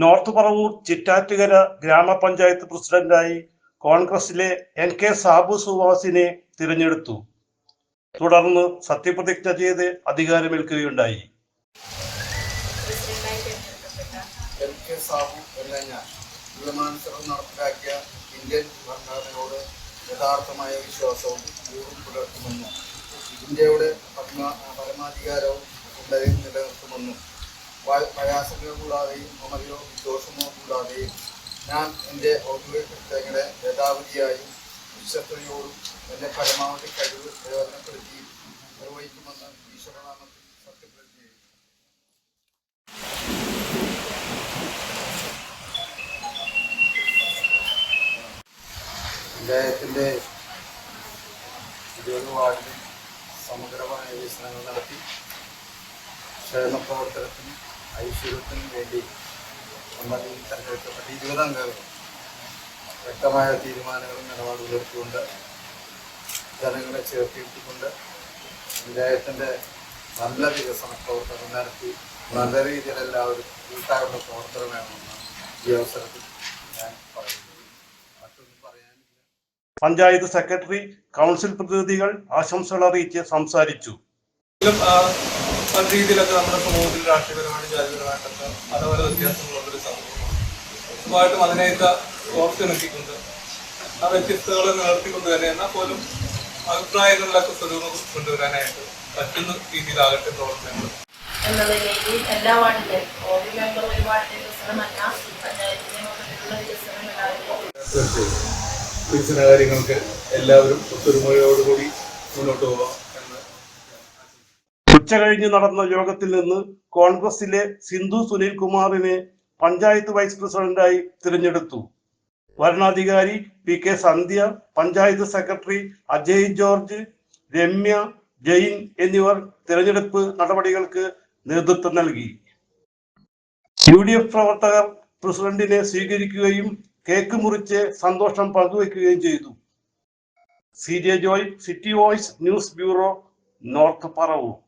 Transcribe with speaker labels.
Speaker 1: North Paravur Chittattukara ഗ്രാമപഞ്ചായത്ത് പ്രസിഡന്റായി കോൺഗ്രസിലെ എൻ കെ സാബു സുവാസിനെ തിരഞ്ഞെടുത്തു. തുടർന്ന് സത്യപ്രതിജ്ഞ ചെയ്ത് അധികാരമേൽക്കുകയുണ്ടായി.
Speaker 2: കെ സാബു എന്ന ഞാൻ നിയമാനുസരണം ഇന്ത്യൻ ഭരണഘടനയോട് യഥാർത്ഥമായ വിശ്വാസവും ഊറും പുലർത്തുമെന്നും ഇന്ത്യയുടെ പരമാ പരമാധികാരവും നിലനിർത്തുമെന്നും പ്രയാസങ്ങൾ കൂടാതെയും അമലയോ ദോഷമോ കൂടാതെയും ഞാൻ എന്റെ ഔദ്യോഗിക കൃത്യങ്ങളെ യഥാവിധിയായും വിശ്വസ്തയോടും എന്റെ പരമാവധി കഴിവ് പ്രയോജനപ്പെടുത്തി നിർവഹിക്കുമെന്ന് ഈശ്വരനാമത്തിൽ സത്യപ്രതിജ്ഞ പഞ്ചായത്തിന്റെ ഇരുപത് വാർഡിലും സമഗ്രമായ വികസനങ്ങൾ നടത്തി ക്ഷേമ പ്രവർത്തനത്തിനും ഐശ്വര്യത്തിനും വേണ്ടി നമ്മളിൽ തെരഞ്ഞെടുക്കപ്പെട്ട ഇരുപതംഗങ്ങൾ വ്യക്തമായ തീരുമാനങ്ങളും നിലപാട് ഉയർത്തിക്കൊണ്ട് ജനങ്ങളെ ചേർത്തിയിട്ടുകൊണ്ട് പഞ്ചായത്തിന്റെ നല്ല വികസന പ്രവർത്തനം നടത്തി നല്ല രീതിയിൽ എല്ലാവരും കൂട്ടായുള്ള പ്രവർത്തനം വേണമെന്ന് ഈ അവസരത്തിൽ ഞാൻ പറയുന്നു.
Speaker 1: പഞ്ചായത്ത് സെക്രട്ടറി കൗൺസിൽ പ്രതിനിധികൾ ആശംസകൾ അറിയിച്ച് സംസാരിച്ചു.
Speaker 3: രീതിയിലൊക്കെ നമ്മുടെ സമൂഹത്തിൽ രാഷ്ട്രീയപരമായിട്ട് ജാതിപരമായിട്ടൊക്കെ പല പല വ്യത്യാസങ്ങളുള്ളൊരു സമൂഹമാണ്. സ്വന്തമായിട്ടും അതിനെയൊക്കെ ഓർത്തിണക്കിക്കൊണ്ട് ആ വ്യത്യസ്തകളെ നിലനിർത്തിക്കൊണ്ട് തന്നെ എന്നാൽ പോലും അഭിപ്രായങ്ങളിലൊക്കെ സ്വരൂപം കൊണ്ടുവരാനായിട്ട് പറ്റുന്ന രീതിയിലാകട്ടെ പ്രവർത്തനങ്ങൾ.
Speaker 4: എല്ലാ വാർഡിലെയും ഓരോ മെമ്പർ ഒരു വാർഡിന്റെ വികസനമല്ല പഞ്ചായത്തിന്റെ മൊത്തത്തിലുള്ള വികസനം എല്ലാവരും
Speaker 3: തീർച്ചയായും. വികസന കാര്യങ്ങൾക്ക് എല്ലാവരും ഒത്തൊരുമയോടുകൂടി മുന്നോട്ട് പോവാം. എന്ന്
Speaker 1: ഉച്ച കഴിഞ്ഞ് നടന്ന യോഗത്തിൽ നിന്ന് കോൺഗ്രസിലെ സിന്ധു സുനിൽ കുമാറിനെ പഞ്ചായത്ത് വൈസ് പ്രസിഡന്റായി തിരഞ്ഞെടുത്തു. വരണാധികാരി P K Sandhya panchayat secretary Ajay George Ramya Jain എന്നിവർ തിരഞ്ഞെടുപ്പ് നടപടികൾക്ക് നേതൃത്വം നൽകി. യു ഡി എഫ് പ്രവർത്തകർ പ്രസിഡന്റിനെ സ്വീകരിക്കുകയും കേക്ക് മുറിച്ച് സന്തോഷം പങ്കുവെക്കുകയും ചെയ്തു. C J Joy City Voice News Bureau North Paravur.